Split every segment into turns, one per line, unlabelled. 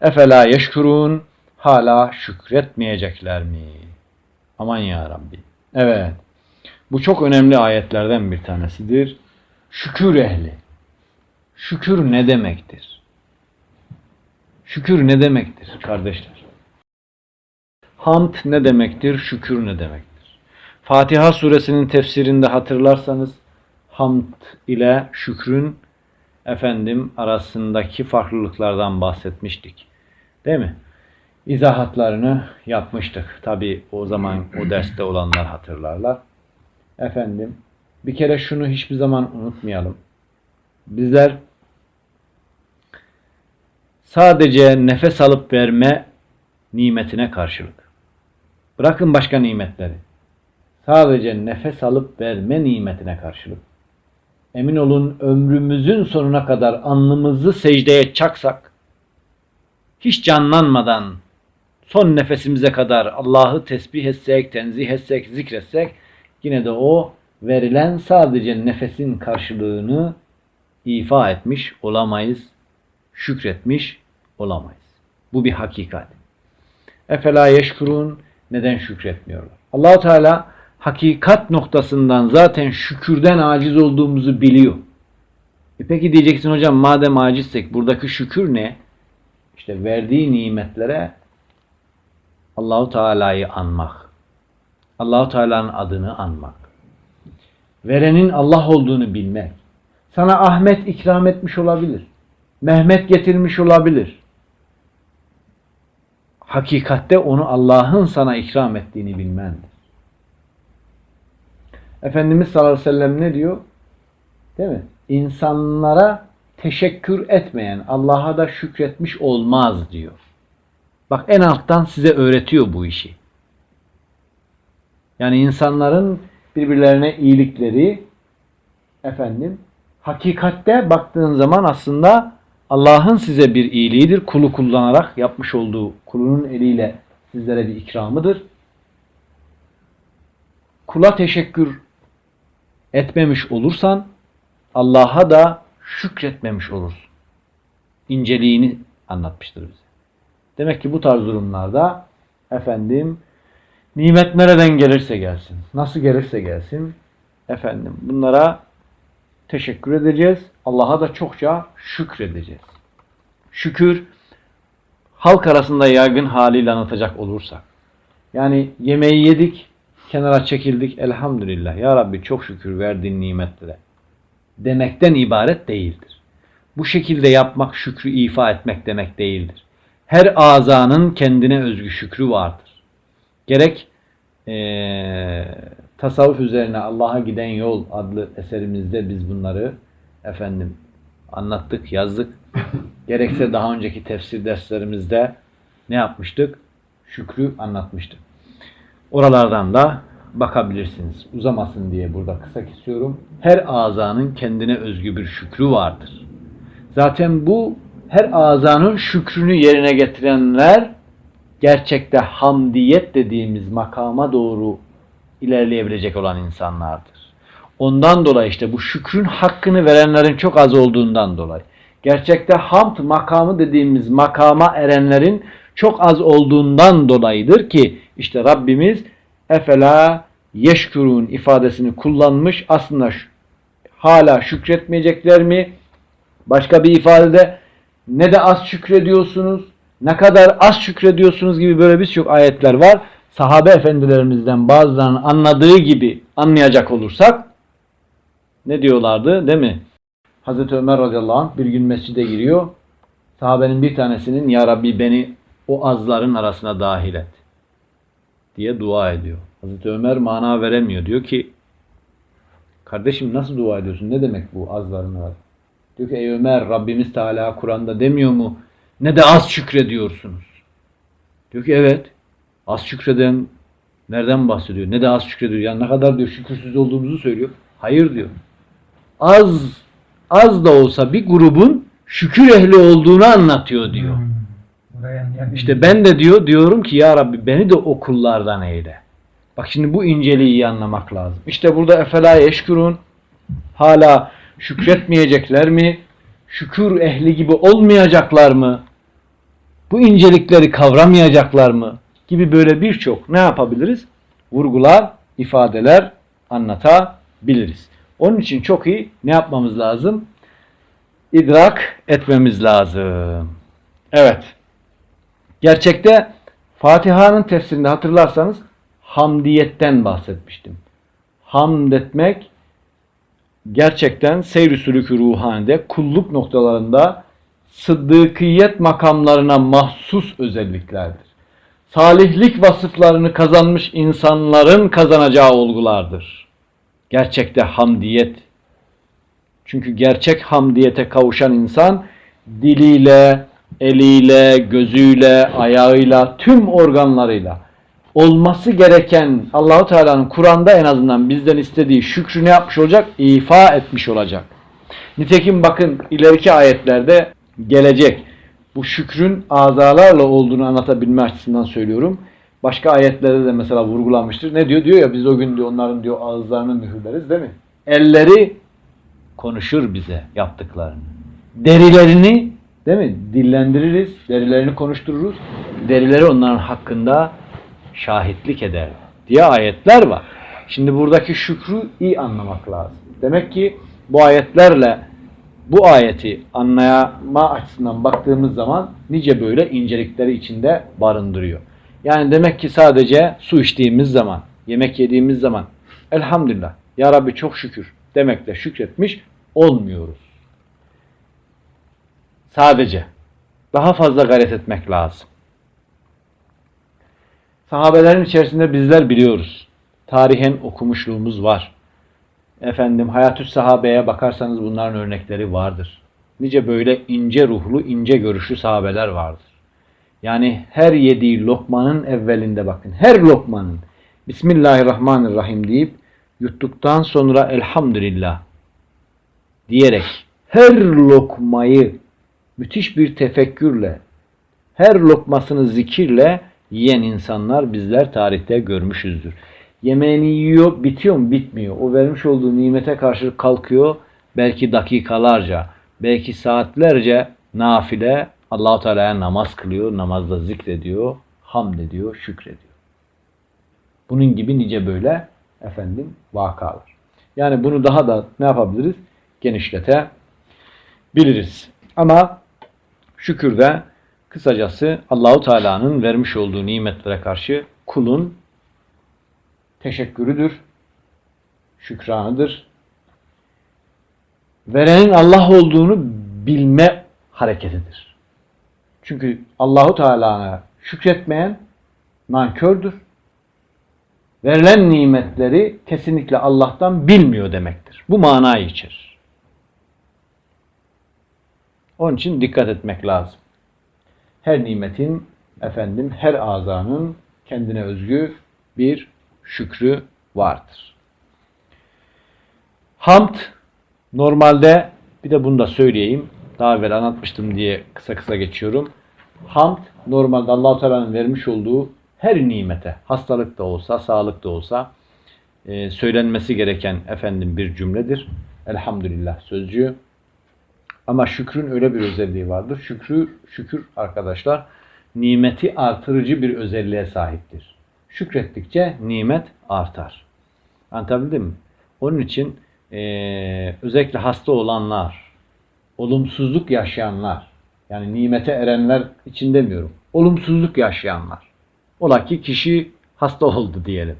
Efela yeşkurun hala şükretmeyecekler mi? Aman ya Rabbi. Evet. Bu çok önemli ayetlerden bir tanesidir. Şükür ehli. Şükür ne demektir? Şükür ne demektir kardeşler? Hamd ne demektir? Şükür ne demektir? Fatiha suresinin tefsirinde hatırlarsanız hamd ile şükrün efendim arasındaki farklılıklardan bahsetmiştik. Değil mi? İzahatlarını yapmıştık. Tabi o zaman o derste olanlar hatırlarlar. Efendim bir kere şunu hiçbir zaman unutmayalım. Bizler sadece nefes alıp verme nimetine karşılık. Bırakın başka nimetleri. Sadece nefes alıp verme nimetine karşılık. Emin olun ömrümüzün sonuna kadar alnımızı secdeye çaksak, hiç canlanmadan son nefesimize kadar Allah'ı tesbih etsek, tenzih etsek, zikretsek, yine de o verilen sadece nefesin karşılığını ifa etmiş olamayız, şükretmiş olamayız. Bu bir hakikat. Efela yeşkurun neden şükretmiyorlar? Allahu Teala hakikat noktasından zaten şükürden aciz olduğumuzu biliyor. E peki diyeceksin hocam madem acizsek buradaki şükür ne? İşte verdiği nimetlere Allahu Teala'yı anmak. Allahu Teala'nın adını anmak. Verenin Allah olduğunu bilmek. Sana Ahmet ikram etmiş olabilir. Mehmet getirmiş olabilir. Hakikatte onu Allah'ın sana ikram ettiğini bilmendir. Efendimiz sallallahu aleyhi ve sellem ne diyor? Değil mi? İnsanlara teşekkür etmeyen Allah'a da şükretmiş olmaz diyor. Bak en alttan size öğretiyor bu işi. Yani insanların birbirlerine iyilikleri efendim hakikatte baktığın zaman aslında Allah'ın size bir iyiliğidir. Kulu kullanarak yapmış olduğu kulunun eliyle sizlere bir ikramıdır. Kula teşekkür etmemiş olursan Allah'a da şükretmemiş olursun. İnceliğini anlatmıştır bize. Demek ki bu tarz durumlarda efendim nimet nereden gelirse gelsin, nasıl gelirse gelsin efendim bunlara teşekkür edeceğiz. Allah'a da çokça şükredeceğiz. Şükür halk arasında yaygın haliyle anlatacak olursak. Yani yemeği yedik, kenara çekildik. Elhamdülillah. Ya Rabbi çok şükür verdiğin nimetlere. Demekten ibaret değildir. Bu şekilde yapmak şükrü ifa etmek demek değildir. Her azanın kendine özgü şükrü vardır. Gerek ee, tasavvuf üzerine Allah'a giden yol adlı eserimizde biz bunları efendim anlattık, yazdık. Gerekse daha önceki tefsir derslerimizde ne yapmıştık? Şükrü anlatmıştık. Oralardan da bakabilirsiniz. Uzamasın diye burada kısa kesiyorum. Her azanın kendine özgü bir şükrü vardır. Zaten bu her azanın şükrünü yerine getirenler gerçekte hamdiyet dediğimiz makama doğru ilerleyebilecek olan insanlardır. Ondan dolayı işte bu şükrün hakkını verenlerin çok az olduğundan dolayı. Gerçekte hamd makamı dediğimiz makama erenlerin çok az olduğundan dolayıdır ki işte Rabbimiz efela yeşkurun ifadesini kullanmış. Aslında hala şükretmeyecekler mi? Başka bir ifadede ne de az şükrediyorsunuz, ne kadar az şükrediyorsunuz gibi böyle birçok ayetler var. Sahabe efendilerimizden bazılarının anladığı gibi anlayacak olursak ne diyorlardı değil mi? Hazreti Ömer radıyallahu anh bir gün mescide giriyor. Sahabenin bir tanesinin Ya Rabbi beni o azların arasına dahil et diye dua ediyor. Hazreti Ömer mana veremiyor. Diyor ki kardeşim nasıl dua ediyorsun? Ne demek bu azların arasında? Diyor ki ey Ömer Rabbimiz Teala Kur'an'da demiyor mu? Ne de az şükrediyorsunuz. Diyor ki evet. Az şükreden nereden bahsediyor? Ne de az şükrediyor. Yani ne kadar diyor şükürsüz olduğumuzu söylüyor. Hayır diyor. Az az da olsa bir grubun şükür ehli olduğunu anlatıyor diyor. İşte ben de diyor diyorum ki ya Rabbi beni de o kullardan eyle. Bak şimdi bu inceliği iyi anlamak lazım. İşte burada efela yeşkurun hala şükretmeyecekler mi? Şükür ehli gibi olmayacaklar mı? Bu incelikleri kavramayacaklar mı? Gibi böyle birçok ne yapabiliriz? Vurgular, ifadeler anlatabiliriz. Onun için çok iyi ne yapmamız lazım? İdrak etmemiz lazım. Evet. Gerçekte Fatiha'nın tefsirinde hatırlarsanız hamdiyetten bahsetmiştim. Hamd etmek gerçekten seyr-i sülükü ruhanide kulluk noktalarında sıddıkiyet makamlarına mahsus özelliklerdir. Salihlik vasıflarını kazanmış insanların kazanacağı olgulardır. Gerçekte hamdiyet. Çünkü gerçek hamdiyete kavuşan insan diliyle, eliyle, gözüyle, ayağıyla, tüm organlarıyla olması gereken Allahu Teala'nın Kur'an'da en azından bizden istediği şükrü ne yapmış olacak? İfa etmiş olacak. Nitekim bakın ileriki ayetlerde gelecek. Bu şükrün azalarla olduğunu anlatabilme açısından söylüyorum. Başka ayetlerde de mesela vurgulanmıştır. Ne diyor? Diyor ya biz o gün diyor onların diyor ağızlarını mühürleriz değil mi? Elleri konuşur bize yaptıklarını. Derilerini değil mi? Dillendiririz. Derilerini konuştururuz. Derileri onların hakkında şahitlik eder diye ayetler var. Şimdi buradaki şükrü iyi anlamak lazım. Demek ki bu ayetlerle bu ayeti anlayama açısından baktığımız zaman nice böyle incelikleri içinde barındırıyor. Yani demek ki sadece su içtiğimiz zaman, yemek yediğimiz zaman elhamdülillah ya Rabbi çok şükür demekle şükretmiş olmuyoruz. Sadece daha fazla gayret etmek lazım. Sahabelerin içerisinde bizler biliyoruz. Tarihen okumuşluğumuz var. Efendim hayatüs sahabeye bakarsanız bunların örnekleri vardır. Nice böyle ince ruhlu, ince görüşlü sahabeler vardır. Yani her yediği lokmanın evvelinde bakın. Her lokmanın Bismillahirrahmanirrahim deyip yuttuktan sonra elhamdülillah diyerek her lokmayı müthiş bir tefekkürle, her lokmasını zikirle yiyen insanlar bizler tarihte görmüşüzdür. Yemeğini yiyor, bitiyor mu? Bitmiyor. O vermiş olduğu nimete karşı kalkıyor. Belki dakikalarca, belki saatlerce nafile Allahu Teala'ya namaz kılıyor, namazda zikrediyor, hamd ediyor, şükrediyor. Bunun gibi nice böyle efendim vakalar. Yani bunu daha da ne yapabiliriz? Genişletebiliriz. Ama şükürde kısacası Allahu Teala'nın vermiş olduğu nimetlere karşı kulun teşekkürüdür, şükranıdır. Verenin Allah olduğunu bilme hareketidir. Çünkü Allahu Teala'na şükretmeyen nankördür. Verilen nimetleri kesinlikle Allah'tan bilmiyor demektir. Bu manayı içerir. Onun için dikkat etmek lazım. Her nimetin, efendim, her azanın kendine özgü bir şükrü vardır. Hamd normalde bir de bunu da söyleyeyim. Daha evvel anlatmıştım diye kısa kısa geçiyorum. Hamd normalde Allah-u Teala'nın vermiş olduğu her nimete, hastalık da olsa, sağlık da olsa e, söylenmesi gereken efendim bir cümledir. Elhamdülillah sözcüğü. Ama şükrün öyle bir özelliği vardır. Şükrü, şükür arkadaşlar nimeti artırıcı bir özelliğe sahiptir. Şükrettikçe nimet artar. Anlatabildim mi? Onun için e, özellikle hasta olanlar, olumsuzluk yaşayanlar, yani nimete erenler için demiyorum. Olumsuzluk yaşayanlar. Ola ki kişi hasta oldu diyelim.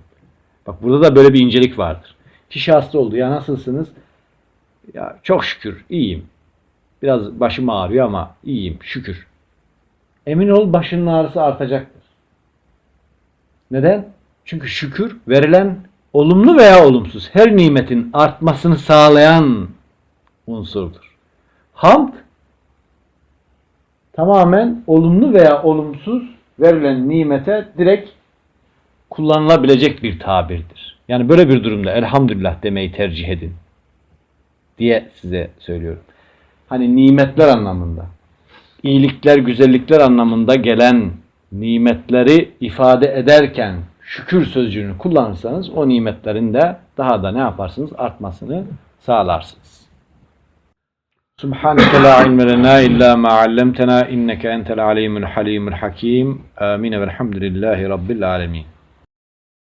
Bak burada da böyle bir incelik vardır. Kişi hasta oldu. Ya nasılsınız? Ya çok şükür iyiyim. Biraz başım ağrıyor ama iyiyim şükür. Emin ol başının ağrısı artacaktır. Neden? Çünkü şükür verilen olumlu veya olumsuz her nimetin artmasını sağlayan unsurdur. Hamd tamamen olumlu veya olumsuz verilen nimete direkt kullanılabilecek bir tabirdir. Yani böyle bir durumda elhamdülillah demeyi tercih edin diye size söylüyorum. Hani nimetler anlamında, iyilikler, güzellikler anlamında gelen nimetleri ifade ederken şükür sözcüğünü kullanırsanız o nimetlerin de daha da ne yaparsınız? Artmasını sağlarsınız. Subhaneke la ilme lena illa ma allamtena inneke entel alimul halimul hakim. Amin ve elhamdülillahi rabbil alemin.